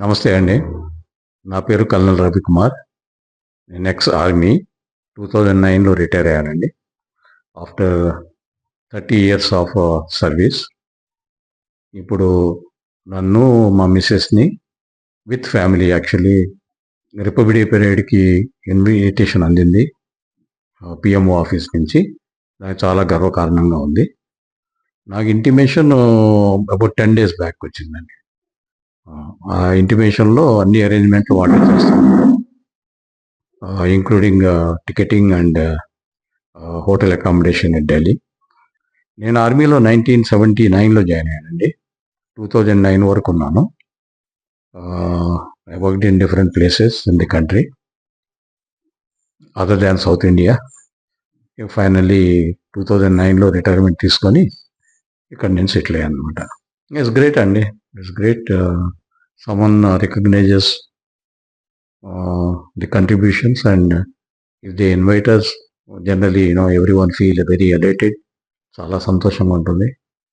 నమస్తే అండి. నా పేరు కల్నల్ రవికుమార్. నేను ఎక్స్ ఆర్మీ టూ థౌజండ్ నైన్లో రిటైర్ అయ్యానండి. After thirty years of service. ఇప్పుడు నన్ను మా మిస్సెస్ని విత్ ఫ్యామిలీ యాక్చువల్లీ రిపబ్లిక్ పీరియడ్కి ఇన్విటేషన్ అందింది. పిఎంఓ ఆఫీస్ నుంచి. నాకు చాలా గర్వకారణంగా ఉంది. నాకు intimation about ten days back వచ్చిందండి. ఆ ఇంటిమేషన్లో అన్ని అరేంజ్మెంట్లు వాళ్ళే చేస్తాం. Including ticketing and hotel accommodation in Delhi. నేను ఆర్మీలో నైన్టీన్ సెవెంటీ నైన్లో జాయిన్ అయ్యానండి. టూ థౌజండ్ నైన్ వరకు ఉన్నాను. I worked in different places in the country other than south India finally two thousand నైన్లో రిటైర్మెంట్ తీసుకొని ఇక్కడ నేను సెటిల్ అయ్యాను అనమాట ఇట్స్ గ్రేట్ అండి. It's great someone recognizes the contributions and if they inviters generally you know everyone feel very elated చాలా సంతోషంగా ఉంటుంది